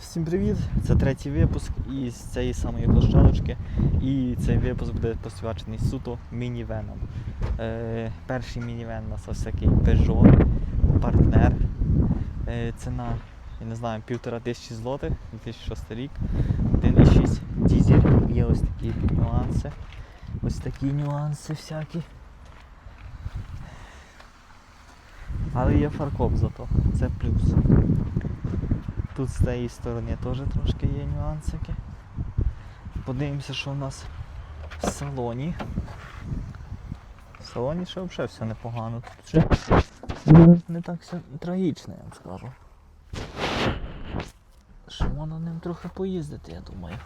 Всім привіт! Це третій випуск із цієї самої площадочки. І цей випуск буде посвячений суто мінівенам. Е, перший мінівен у нас ось такий Peugeot, партнер. Е, ціна, я не знаю, півтора тисячі злотих, 2006 рік. 1,6 дізель, є ось такі нюанси. Ось такі нюанси всякі. Але є фаркоп зато, це плюс. Тут з цієї сторони теж трошки є нюансики. Подивимося, що у нас в салоні. В салоні ще взагалі все непогано. Тут ще не так все трагічно, я вам скажу. Ще можна ним трохи поїздити, я думаю.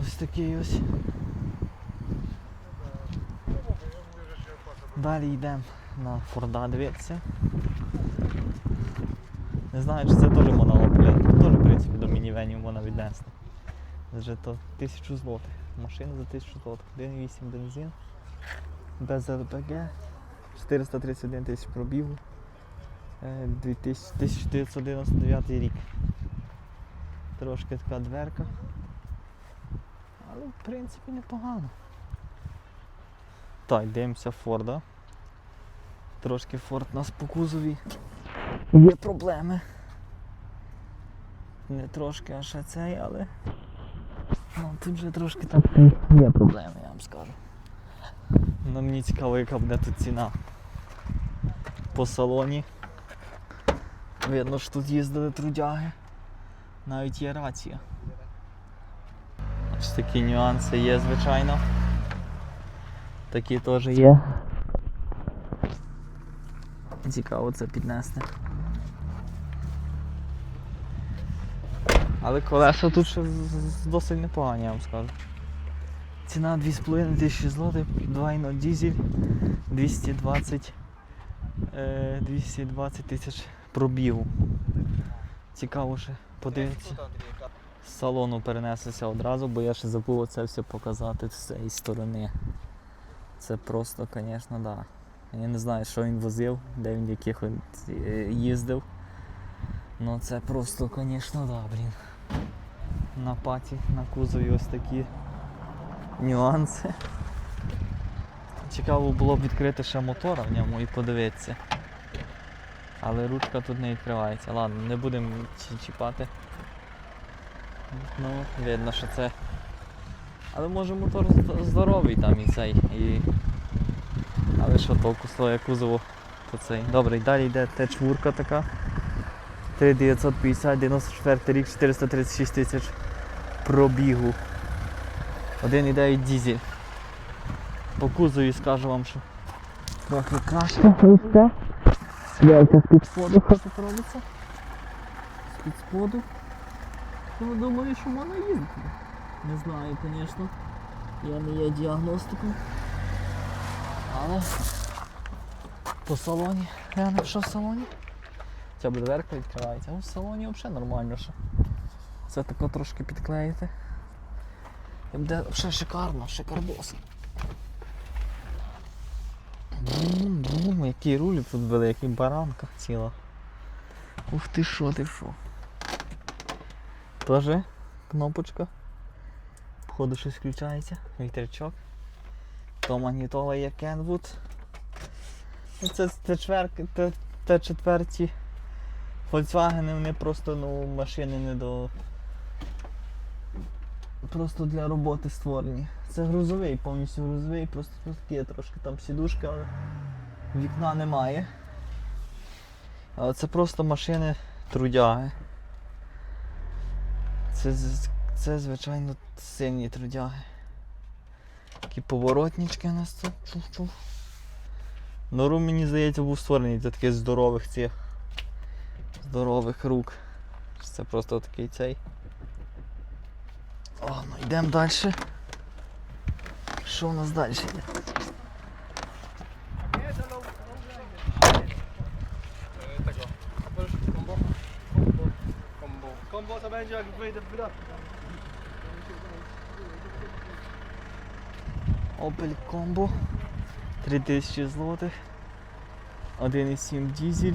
Ось такий ось. Далі йдемо на Форда дивитися. Не знаю, чи це теж можна опля. Теж, в принципі, до мінівенів можна віднести. Вже то 1000 злотих. Машина за 1000 злотих. 1,8 бензин. Без ЛПГ. 431 тисяч пробігу. Е, 2000 1999 рік. Трошки така дверка. Але в принципі непогано. Так, дивимося Форда. Трошки Форд у нас по кузові. Є проблеми. Не трошки, а ще цей, але. Ну, тут вже трошки так є проблеми, я вам скажу. Ну, мені цікаво, яка буде тут ціна. По салоні. Видно, що тут їздили трудяги. Навіть є рація. Ось такі нюанси є, звичайно. Такі теж є. Цікаво це піднести. Але колеса тут ще досить непогані, я вам скажу. Ціна 2,5 тисячі злотих, 2,0 дізель, 220, е, 220 тисяч пробігу. Цікаво ще подивитися. З салону перенеслися одразу, бо я ще забув оце все показати з цієї сторони. Це просто, звісно, да. Я не знаю, що він возив, де він яких е, їздив. Ну це просто, звісно, да, блін. На паті, на кузові ось такі нюанси. Цікаво було б відкрити ще мотора в ньому і подивитися. Але ручка тут не відкривається. Ладно, не будемо чіпати. Ну, видно, що це. Але може мотор здоровий там і цей. І... Що толку з того, кузову, то цей. Добре, і далі йде Т4 така. 3950, 94 рік, 436 тисяч пробігу. 1,9 дізель. По кузові скажу вам, що трохи краще. Ось це. З-під споду, що тут робиться. З-під споду. Ну, думаю, що можна їздити. Не знаю, звісно. Я не є діагностиком. Але по салоні. Глянемо, що в салоні. Ця буде дверка відкривається. А в салоні взагалі нормально що. Це тако трошки підклеїти. І буде взагалі шикарно, шикардос. Брум, брум, який руль тут великий, баранка ціла. Ух ти що, ти що. Тоже кнопочка. Походу щось включається. Вітерчок. То магнітола є. Ну, Це Т4, Т- Т4 Volkswagen, вони просто ну, машини не до. Просто для роботи створені. Це грузовий, повністю грузовий, просто є трошки там сідушка, але вікна немає. Але це просто машини трудяги. Це, це звичайно сильні трудяги. Такі поворотнички у нас тут. Чух-чух. Нору, мені здається, був створений для таких здорових цих здорових рук. Це просто такий цей. О, ну йдемо далі. Що у нас далі. Kombo. Kombo to będzie jak wyjdę w wydatki. Opel Combo 3000 злотих. 1,7 дізель.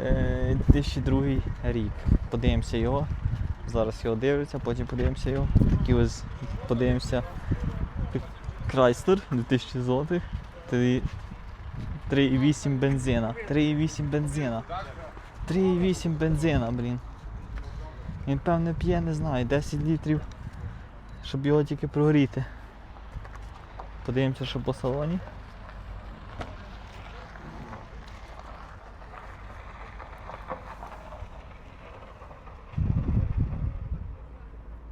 Е, 2002 рік. Подивимося його. Зараз його дивляться, потім подивимося його. Такий ось подивимося. Крайстер 2000 злотих. 3,8 бензина. 3,8 бензина. 3,8 бензина, блін. Він певне п'є, не знаю, 10 літрів, щоб його тільки прогріти. Подивимося, що по салоні.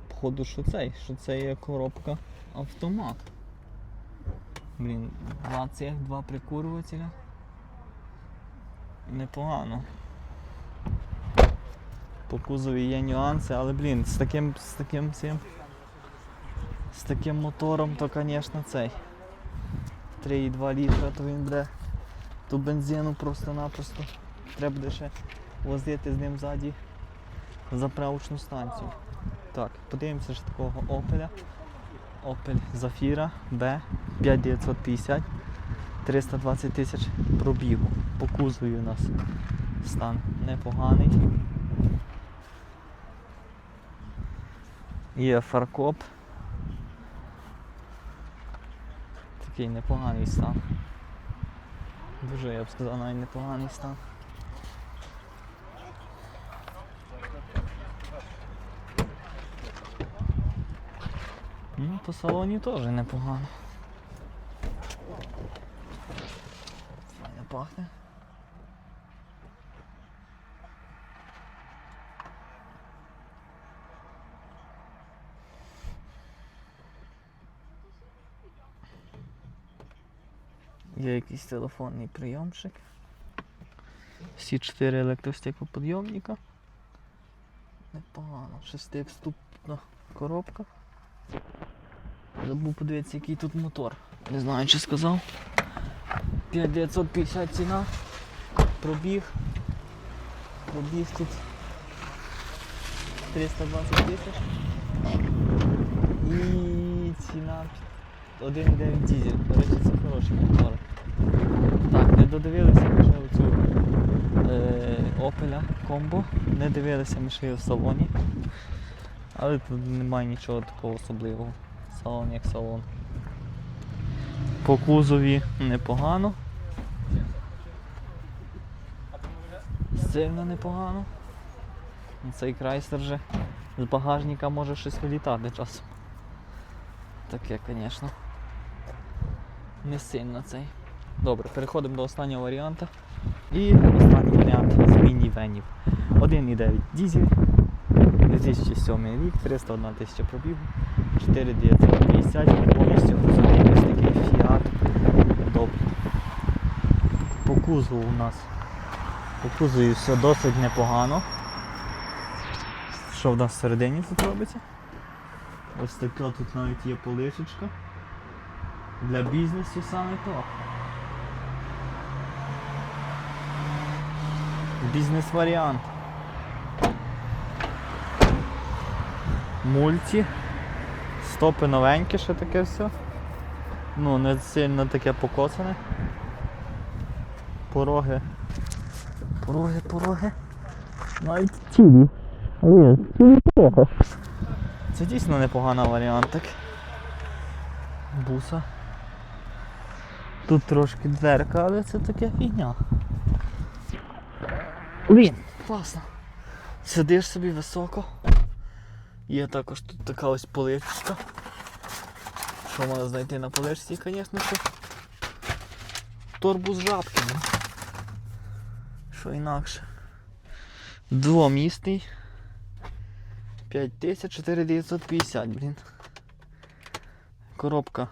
Походу, що цей, що це є коробка автомат. Блін, два цих, два прикурювателя. Непогано. По кузові є нюанси, але блін, з таким з таким цим. З таким мотором, то звісно цей. 3,2 літра, то він буде ту бензину просто-напросто. Треба буде ще возити з ним ззаді заправочну станцію. Так, подивимося ж такого Opel. Opel Zafira B 5950 320 тисяч пробігу. По кузові у нас стан непоганий. Є фаркоп. Такий непоганий стан. Дуже, я б сказав, навіть непоганий стан. Ну, по салоні теж непогано. Файно пахне. Є якийсь телефонний прийомчик. Всі чотири електростеклоподйомника. Непогано. Шестивступна коробка. Забув подивитися, який тут мотор. Не знаю, чи сказав. 5950 ціна. Пробіг. Пробіг тут 320 тисяч. І ціна 1,9 дізель. До речі, це хороший мотор. Так, не додивилися ми ще оцю Opel Combo. Не дивилися ми ще її в салоні. Але тут немає нічого такого особливого. Салон як салон. По кузові непогано. Сильно непогано. Цей крайстер же з багажника може щось вилітати часом. Таке, звісно. Не сильно цей. Добре, переходимо до останнього варіанта. І останній варіант з мінівенів. 1,9 дізель. 2007 рік, 301 тисяча пробігу, 4950, повністю грузовий ось такий Fiat Doblo. По кузову у нас по кузові все досить непогано. Що в нас всередині тут робиться? Ось така тут навіть є полишечка. Для бізнесу саме то. Бізнес-варіант. мульті. Стопи новенькі, ще таке все. Ну, не сильно таке покосане. Пороги. Пороги, пороги. Навіть цілі. Але цілі пороги. Це дійсно непоганий варіант так. Буса. Тут трошки дверка, але це таке фігня. Блін, класно. Сидиш собі високо. Є також тут така ось поличка. Що можна знайти на поличці, звісно, що торбу з жабками. Що інакше. Двомісний. 5450, блін. Коробка.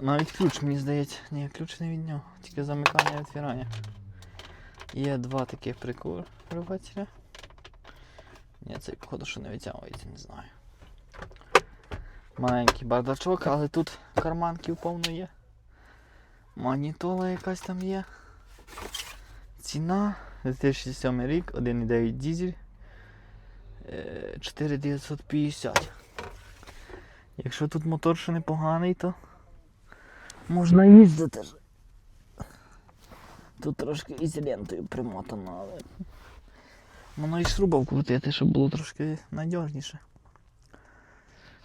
Навіть ключ, мені здається. Ні, ключ не від нього, тільки замикання і відтвірання. Є два таких прикурювателя. Ні, цей походу, що не витягується, не знаю. Маленький бардачок, але тут карманків повно є. Магнітола якась там є. Ціна 2007 рік, 1,9 дізель. е, 4950. Якщо тут мотор ще непоганий, то можна їздити. Тут трошки ізолентою примотано, але. Воно і шруба вкрутити, щоб було трошки надіжніше.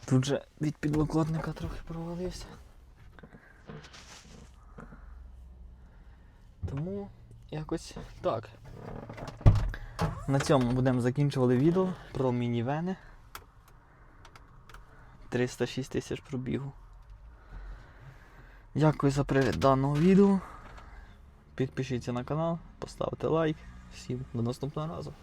Тут же від підлокотника трохи провалився. Тому якось так. На цьому будемо закінчувати відео про мінівени. 306 тисяч пробігу. Дякую за перегляд даного відео. Підпишіться на канал, поставте лайк. Всім до наступного разу.